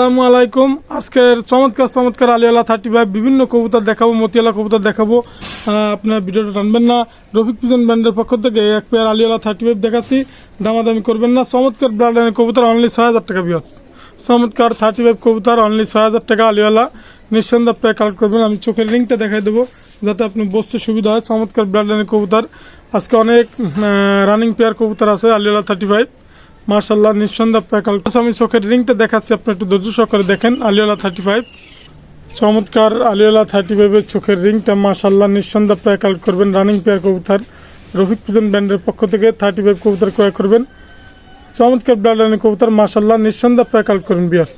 আসসালামু আলাইকুম। আজকের চমৎকার চমৎকার আলিয়ালা থার্টি ফাইভ বিভিন্ন কবুতর দেখাবো, মতিয়ালা কবুতর দেখাবো। আপনার ভিডিওটা টানবেন না। রফিক পিজন ব্র্যান্ডের পক্ষ থেকে এক পেয়ার আলিয়ালা থার্টি ফাইভ দেখাচ্ছি। দামাদামি করবেন না। চমৎকার ব্র্যান্ডের কবুতর অনলি ছয় হাজার টাকা বিয়স চমৎকার থার্টি ফাইভ কবুতর অনলি ছয় হাজার টাকা আলিয়ালা। নিঃসন্দেহ পেয়ে কালেক্ট করবেন। আমি চোখের লিঙ্কটা দেখাই দেবো, যাতে আপনি বসতে সুবিধা হয়। চমৎকার ব্র্যান্ডের কবুতর। আজকে অনেক রানিং পেয়ার কবুতর আছে আলিয়ালা থার্টি ফাইভ মার্শাল্লাহ নিঃসন্দেহ প্যাকাল আমি চোখের রিংটা দেখাচ্ছি, আপনি একটু ধৈর্য সহকারে দেখেন। আলিওলা থার্টি ফাইভ চমৎকার আলিওলা থার্টি ফাইভের চোখের রিংটা মার্শাল্লাহ নিঃসন্দেহ প্যাকাল করবেন রানিং পেয়ার কবুতর। রফিক পিজন ব্র্যান্ডের পক্ষ থেকে থার্টি ফাইভ কবুতর ক্রয় করবেন। চমৎকার ব্লাড কবুতর মার্শাল্লাহ নিঃসন্দেহ প্যাকাল করবেন বিয়ার্স।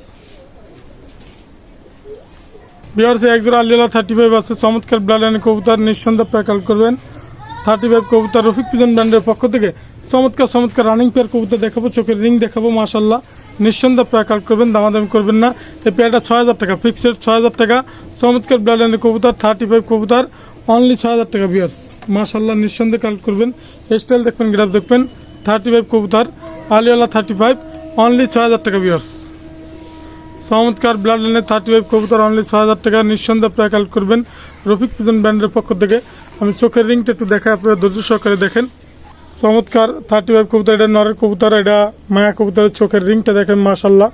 বিহারসে একজোড়া আলিওলা থার্টি ফাইভ আছে, চমৎকার ব্লাড কবুতর, নিঃসন্দেহ প্যাকাল করবেন। থার্টি ফাইভ কবুতর রফিক পিজন ব্র্যান্ডের পক্ষ থেকে চমৎকার চমৎকার রানিং পেয়ার কবুতর দেখাবো, চোখের রিং দেখাবো মাশাল্লাহ নিঃসন্দেহ পেয়ার কাট করবেন, দামাদামি করবেন না। এই পেয়ারটা ছয় হাজার টাকা ফিক্সড ছয় হাজার টাকা। চমৎকার ব্লাড কবুতর থার্টি ফাইভ কবুতর অনলি ছয় হাজার টাকা বিয়ার্স মাশাল্লাহ নিঃসন্দেহে কালেক্ট করবেন। স্টাইল দেখবেন গ্রাফ দেখবেন থার্টি ফাইভ কবুতর, আলিওয়ালা থার্টি ফাইভ অনলি ছয় হাজার টাকা বিয়ার্স চমৎকার ব্লাড লাইনের থার্টি ফাইভ কবুতর অনলি ছয় হাজার টাকা। নিঃসন্দেহ প্রায় কালেক্ট করবেন। রফিক পিজন ব্র্যান্ডের পক্ষ থেকে। আমি চোখের রিংটা একটু দেখাই, আপনারা ধৈর্য সহকারে দেখেন। চমৎকার থার্টি ফাইভ কবুতর, এটা নরের কবুতর, এটা মায়া কবুতরের চোখের রিংটা দেখেন মাশাল্লাহ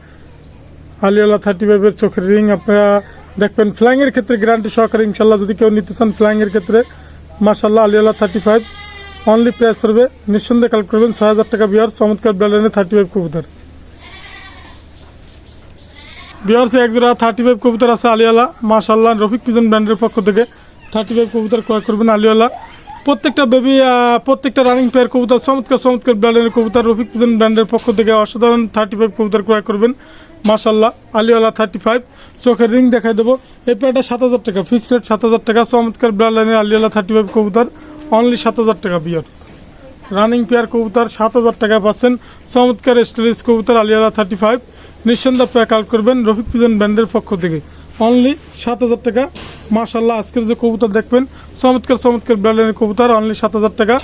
আলিওলা থার্টি ফাইভের চোখের রিং, আপনারা দেখবেন ফ্লাইংয়ের ক্ষেত্রে গ্যারান্টি সহকারে ইনশাল্লাহ যদি কেউ নিতে চান ফ্লাইংয়ের ক্ষেত্রে মাশাল্লাহ আলিওলা থার্টি ফাইভ। অনলি প্রাইস করবে নিঃসন্দেহে কালেক্ট করবেন, ছয় হাজার টাকা বিহার চমৎকার ব্যালেনে থার্টি ফাইভ কবুতর। বিহারসে একজোড়া থার্টি ফাইভ কবুতর আছে আলিয়ালা মাশাল্লাহ রফিক পিজন ব্র্যান্ডের পক্ষ থেকে। থার্টি ফাইভ কবুতর ক্রয় করবেন আলিয়ালা প্রত্যেকটা বেবি প্রত্যেকটা রানিং পেয়ার কবুতর, চমৎকার চমৎকার ব্র্যান্ডের কবুতর। রফিক পিজন ব্র্যান্ডের পক্ষ থেকে অসাধারণ থার্টি ফাইভ কবুতর ক্রয় করবেন। মাশাল্লাহ আলিওয়ালা থার্টি ফাইভ চোখের রিং দেখাই দেবো। এই পেয়ারটা সাত হাজার টাকা ফিক্সড রেট সাত হাজার টাকা। চমৎকার ব্র্যান্ডের আলিওয়ালা থার্টি ফাইভ কবুতর অনলি সাত হাজার টাকা বিয়ার্স রানিং পেয়ার কবুতর, সাত হাজার টাকা পাচ্ছেন। চমৎকার স্টোরেজ কবুতর আলিয়ালা থার্টি ফাইভ নিঃসন্দেহ প্যাক আউট করবেন রফিক পিজন ব্র্যান্ডের পক্ষ থেকে। অনলি সাত হাজার টাকা। মার্শাল্লাহ আজকের যে কবুতর দেখবেন, চমৎকার চমৎকার ব্র্যান্ডের কবুতর অনলি সাত হাজার টাকা।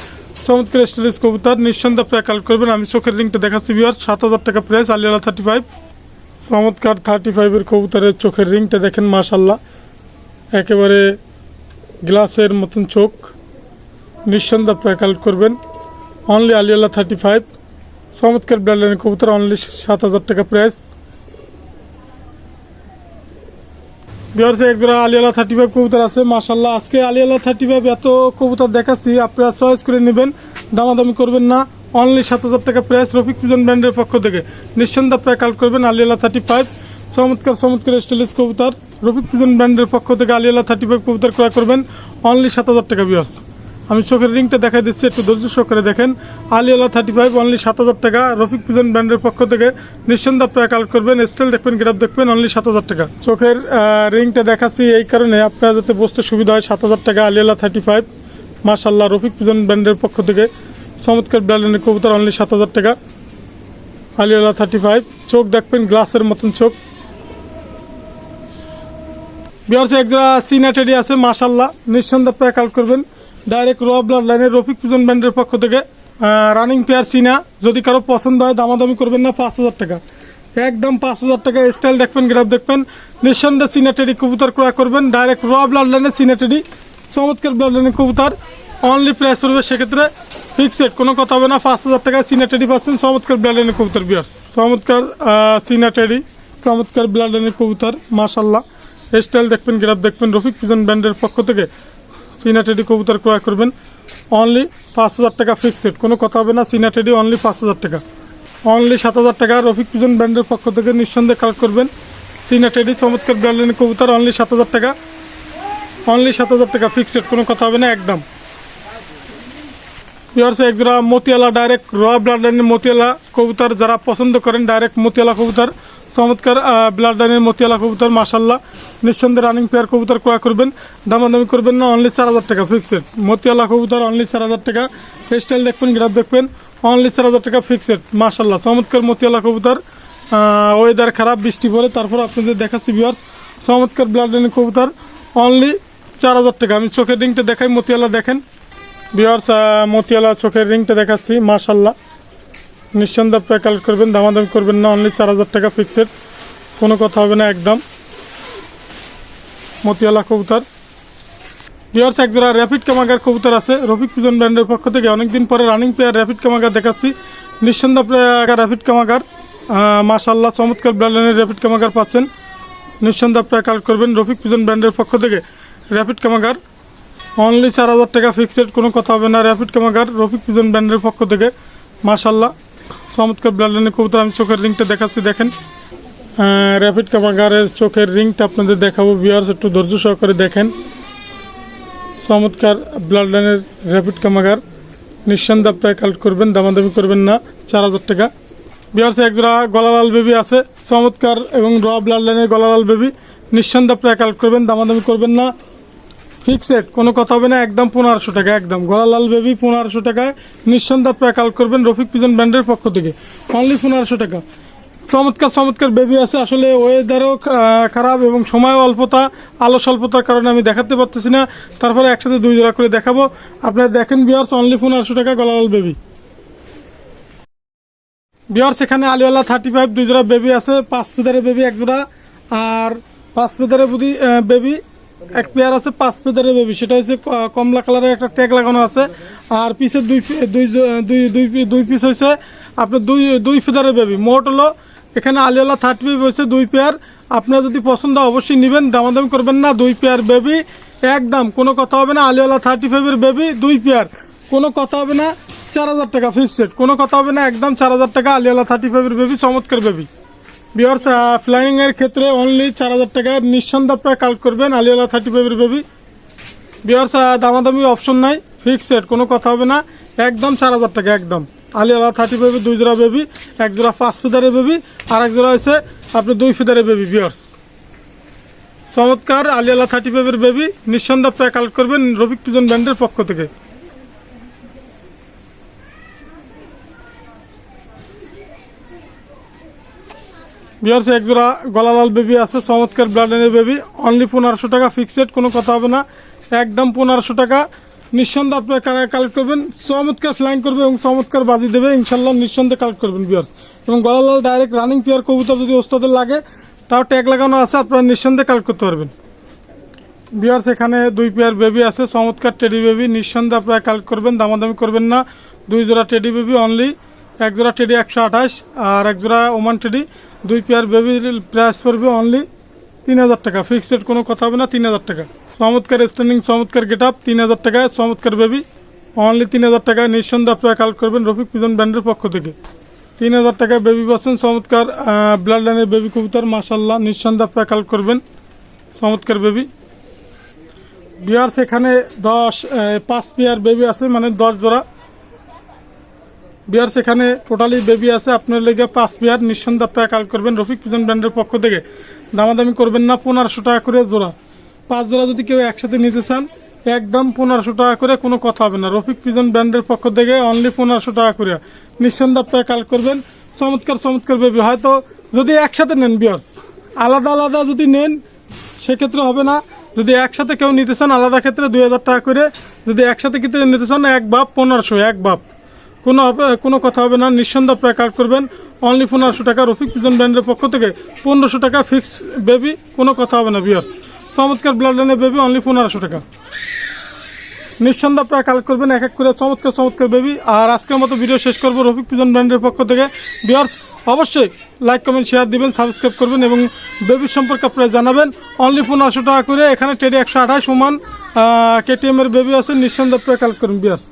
চমৎকার স্টোরেজ কবুতর, নিঃসন্দেহ পেয়ে কাল করবেন, আমি চোখের রিংটা দেখাচ্ছি বিয়ার সাত হাজার টাকা প্রাইস আলিয়ালা থার্টি ফাইভ চমৎকার থার্টি ফাইভের কবুতরের চোখের রিংটা দেখেন মার্শাল্লাহ একেবারে গ্লাসের মতন চোখ। নিঃসন্দেহ পেয়ে কাল করবেন অনলি আলিয়ালা থার্টি ফাইভ চমৎকার ব্র্যান্ডের কবুতর অনলি সাত হাজার টাকা প্রাইস বিহার একজোড়া আলিয়ালা থার্টি ফাইভ কবুতর আছে মাসাল্লাহ আজকে আলিয়ালা থার্টি ফাইভ এত কবুতর দেখাচ্ছি, আপনারা চয়েস করে নেবেন, দামাদামি করবেন না। অনলি সাত হাজার টাকা প্রাইস রফিক পিজন ব্র্যান্ডের পক্ষ থেকে। নিঃসন্দেহ প্রায় কাল করবেন আলিয়ালা থার্টি ফাইভ চমৎকার চমৎকার স্টাইলিশ কবুতর। রফিক পিজন ব্র্যান্ডের পক্ষ থেকে আলিয়ালা থার্টি ফাইভ কবুতর ক্রয় করবেন। অনলি সাত হাজার টাকা বিয়ার্স আমি চোখের রিংটা দেখাই দিচ্ছি, একটু ধৈর্য সহকারে দেখেন। আলিয়ালা থার্টি ফাইভ অনলি সাত হাজার টাকা। রফিক পিজন ব্র্যান্ডের পক্ষ থেকে নিঃসন্দেহ প্রায় কালেক্ট করবেন স্টাইল দেখবেন গ্রাফ দেখবেন অনলি সাত হাজার টাকা। চোখের রিংটা দেখাচ্ছি এই কারণে আপনারা যাতে বসতে সুবিধা হয়, সাত হাজার টাকা আলিয়ালা থার্টি ফাইভ মাশাল্লাহ রফিক পিজন ব্র্যান্ডের পক্ষ থেকে চমৎকার ব্র্যান্ডের কবুতর অনলি সাত হাজার টাকা। আলিয়ালা থার্টি ফাইভ চোখ দেখবেন গ্লাসের মতন চোখ। বিহারসে একজোড়া সিনা টেডি আছে মাশাল্লাহ নিঃসন্দেহ প্রায় কালেক্ট করবেন। ডাইরেক্ট র ব্লাড লাইনের রফিক পিজন ব্যান্ডের পক্ষ থেকে রানিং পেয়ার সিনা। যদি কারও পছন্দ হয়, দামাদামি করবেন না, পাঁচ হাজার টাকা। একদম পাঁচ হাজার টাকা স্টাইল দেখবেন গ্রাফ দেখবেন। নিঃসন্দেহে সিনাটেডি কবুতর ক্রয় করবেন। ডাইরেক্ট র ব্লাড লাইনের সিনাটেডি চমৎকার ব্লাড লাইনের কবুতর। অনলি প্রাইস করবে সেক্ষেত্রে ফিক্সড কোনো কথা হবে না, পাঁচ হাজার টাকা সিনাটেডি পাচ্ছেন। চমৎকার ব্লাড লাইনের কবুতর বিয়ার্স চমৎকার সিনাটেডি চমৎকার ব্লাড লাইনের কবুতর মাশাল্লাহ স্টাইল দেখবেন গ্রাফ দেখবেন রফিক পিজন ব্যান্ডের পক্ষ থেকে। সিনাটেডি কবুতর ক্রয় করবেন। অনলি পাঁচ হাজার টাকা ফিক্সড কোনো কথা হবে না সিনা সিনাটেডি অনলি পাঁচ হাজার টাকা। অনলি সাত হাজার টাকা। রফিক পিজন ব্র্যান্ডের পক্ষ থেকে নিঃসন্দেহে কালেক্ট করবেন। সিনা সিনাটেডি চমৎকার ব্র্যান্ডের কবুতর অনলি সাত হাজার টাকা। অনলি সাত হাজার টাকা ফিক্সড কোনো কথা হবে না একদম ইয়ার্স একজোড়া মতিয়ালা ডাইরেক্ট র লাইনের মতিয়ালা কবুতর। যারা পছন্দ করেন ডাইরেক্ট মতিয়ালা কবুতর। চমৎকার ব্লাড লাইনের মতিয়ালা কবুতর মাসাল্লাহ নিঃসন্দেহে রানিং পেয়ার কবুতর ক্রয় করবেন। দামাদামি করবেন না অনলি চার হাজার টাকা ফিক্সড মতিয়ালা কবুতর অনলি চার হাজার টাকা। স্টাইল দেখবেন গ্রাফ দেখবেন অনলি চার হাজার টাকা ফিক্সড মাসাল্লাহ চমৎকার মতিয়ালা কবুতর। ওয়েদার খারাপ, বৃষ্টি পড়ে, তারপর আপনাদের দেখাচ্ছি বিয়ার্স চমৎকার ব্লাড লাইনের কবুতর অনলি চার হাজার টাকা। আমি চোখের রিংটা দেখাই, মতিয়ালা দেখেন। বিহার্স মতিয়ালা চোখের রিংটা দেখাচ্ছি মাশাল্লাহ নিঃসন্দেহ প্রায় কালেক্ট করবেন, দামাদামি করবেন না অনলি চার হাজার টাকা ফিক্সড কোনো কথা হবে না, একদম। মতিয়ালা কবুতর। বিয়ার্স একজোড়া র্যাপিড কামাগার কবুতর আছে। রফিক পিজন ব্র্যান্ডের পক্ষ থেকে অনেকদিন পরে রানিং পেয়ার র্যাপিড কামাগার দেখাচ্ছি। নিঃসন্দেহ আপনারা র্যাপিড কামাগার মাশাল্লাহ চমৎকার ব্র্যান্ডের র্যাপিড কামাগার পাচ্ছেন। নিঃসন্দেহ আপনারা কালেক্ট করবেন রফিক পিজন ব্র্যান্ডের পক্ষ থেকে। র্যাপিড কামাগার অনলি চার হাজার টাকা ফিক্সড কোনো কথা হবে না। র্যাপিড কামাগার রফিক পিজন ব্র্যান্ডের পক্ষ থেকে। মাশাল্লাহ চমৎকার ব্র্যান্ডের কবুতর, আমি চোখের রিংটা দেখাচ্ছি, দেখেন। র্যাপিড কামাগারের চোখের রিংটা আপনাদের দেখাবো বিয়ার্স একটু ধৈর্য সহকারে দেখেন। চমৎকার ব্লাড লাইনের র্যাপিড কামাগার। নিঃসন্দেহে আপনারা কালেক্ট করবেন, দামাদামি করবেন না, চার হাজার টাকা। বিহার্সে একজোড়া গলালাল বেবি আছে, চমৎকার এবং র ব্লাড লাইনের গলালাল বেবি নিঃসন্দেহে আপনারা কালেক্ট করবেন, দামাদামি করবেন না। ফিক্সড কোনো কথা হবে না, একদম পনেরোশো টাকা, একদম। গলালাল বেবি পনেরোশো টাকায় নিঃসন্দেহে আপনারা কালেক্ট করবেন রফিক পিজন ব্র্যান্ডের পক্ষ থেকে। অনলি পনেরোশো টাকা। চমৎকার চমৎকার বেবি আছে। আসলে ওয়েদারও খারাপ এবং সময় অল্পতা, আলো স্বল্পতার কারণে আমি দেখাতে পারতেছি না। তারপরে একসাথে দুই জোড়া করে দেখাবো। আপনারা দেখেন বিয়ার্স অনলি পনেরোশো টাকা গলালাল বেবি বিয়ার্স এখানে আলিওয়ালা থার্টি ফাইভ দুই জোড়া বেবি আছে। পাঁচ ফিদারের বেবি এক জোড়া। আর পাঁচ ফিদারের বুদি বেবি এক পেয়ার আছে, পাঁচ ফিদারের বেবি। সেটা হচ্ছে কমলা কালারের একটা ট্যাগ লাগানো আছে। আর পিসের দুই দুই দুই দুই দুই পিস হয়েছে আপনার দুই দুই ফিদারের বেবি। মোট হলো, এখানে আলিওয়ালা থার্টি ফাইভ হয়েছে দুই পেয়ার। আপনার যদি পছন্দ অবশ্যই নেবেন, দামাদামি করবেন না। দুই পেয়ার বেবি, একদম, কোনো কথা হবে না। আলিওয়ালা থার্টি ফাইভের বেবি, দুই পেয়ার। কোনো কথা হবে না, চার হাজার টাকা ফিক্সড কোনো কথা হবে না, একদম চার হাজার টাকা আলিয়ালা থার্টি ফাইভের বেবি, চমৎকার বেবি। বিয়ার্স ফ্লাইং এর ক্ষেত্রে অনলি চার হাজার টাকা নিঃসন্দেহ আপনারা কালেক্ট করবেন আলিয়ালা থার্টি ফাইভের বেবি বিয়ার্স দামাদামি অপশন নাই ফিক্সড কোনো কথা হবে না। একদম চার হাজার টাকা, একদম। আলিয়ালা থার্টি ফাইভের দুই জোড়া বেবি এক জোড়া পাঁচ ফিদারের বেবি আর এক জোড়া হয়েছে আপনি দুই ফিদারের বেবি বিয়ার্স চমৎকার আলিয়ালা থার্টি ফাইভের বেবি নিঃসন্দেহ আপনারা কালেক্ট করবেন রবিক পিজন ব্র্যান্ডের পক্ষ থেকে। বিয়ার্স, এক জোড়া গলালাল বেবি আছে, চমৎকার ব্লাডেনের বেবি অনলি পনেরোশো টাকা ফিক্সড কোনো কথা হবে না। একদম পনেরোশো টাকা। নিঃসন্দেহে আপনার কালেক্ট করবেন? চমৎকার ফ্লাইং করবে এবং চমৎকার বাজি দেবে। ইনশাল্লাহ নিঃসন্দেহে কালেক্ট করবেন বিয়ার্স। এবং গলালাল ডাইরেক্ট রানিং পেয়ার কবুতর যদি ওস্তাদের লাগে, তাও ট্যাগ লাগানো আছে, আপনারা নিঃসন্দেহে কালেক্ট করতে পারবেন। বিয়ার্স, এখানে দুই পেয়ার বেবি আছে, চমৎকার টেডি বেবি নিঃসন্দেহে আপনারা কালেক্ট করবেন, দামাদামি করবেন না। দুই জোড়া টেডি বেবি অনলি এক জোড়া টেডি একশো আঠাশ আর এক জোড়া ওমান টেডি দুই পেয়ার বেবির প্রাইস পড়বে অনলি তিন হাজার টাকা। ফিক্সড কোনো কথা হবে না, তিন হাজার টাকা। চমৎকার স্ট্যান্ডিং চমৎকার গেট আপ তিন হাজার টাকায় চমৎকার বেবি অনলি তিন হাজার টাকায় নিঃসন্দেহে আপনারা কালেক্ট করবেন রফিক পিজন ব্র্যান্ডের পক্ষ থেকে। তিন হাজার টাকায় বেবি পাচ্ছেন, চমৎকার ব্লাড লাইনের বেবি কবুতর মাসাল্লাহ নিঃসন্দেহে আপনারা কালেক্ট করবেন। চমৎকার বেবি বিয়ার্স এখানে দশ পাঁচ পেয়ার বেবি আছে মানে দশ জোড়া। বিয়ার্স এখানে টোটালি বেবি আছে, আপনার লেগে পাঁচ পেয়ার নিঃসন্দেহে আপনারা কাল করবেন। রফিক পিজন ব্র্যান্ডের পক্ষ থেকে। দামাদামি করবেন না, পনেরোশো টাকা করে জোড়া। পাঁচ জোড়া যদি কেউ একসাথে নিতে চান, একদম পনেরোশো টাকা করে কোনো কথা হবে না। রফিক পিজন ব্র্যান্ডের পক্ষ থেকে অনলি পনেরোশো টাকা করে। নিঃসন্দেহে আপনারা কাল করবেন। চমৎকার চমৎকার বেবি হয়তো যদি একসাথে নেন বিয়ার্স আলাদা আলাদা যদি নেন, সেক্ষেত্রে হবে না। যদি একসাথে কেউ নিতে চান, আলাদা ক্ষেত্রে দুই হাজার টাকা করে। যদি একসাথে কিনতে নিতে চান, এক বাপ পনেরোশো, এক বাপ। কোনো কোনো কথা হবে না, নিঃসন্দেহে আপনারা কার্ড করবেন। অনলি পনেরোশো টাকা রফিক পিজন ব্র্যান্ডের পক্ষ থেকে পনেরোশো টাকা ফিক্স বেবি কোনো কথা হবে না বিয়ার্স চমৎকার ব্লাড লাইনের বেবি অনলি পনেরোশো টাকা। নিঃসন্দেহে আপনারা কালেক্ট করবেন, এক এক করে চমৎকার চমৎকার বেবি আর আজকের মতো ভিডিও শেষ করব রফিক পিজন ব্র্যান্ডের পক্ষ থেকে। বিয়ার্স অবশ্যই লাইক কমেন্ট শেয়ার দিবেন সাবস্ক্রাইব করবেন এবং বেবির সম্পর্কে আপনারা জানাবেন। অনলি পনেরোশো টাকা করে এখানে টেডি একশো আঠাশ সমান কেটিএম এর বেবি আছে। নিঃসন্দেহে আপনারা কালেক্ট করুন বিয়ার্স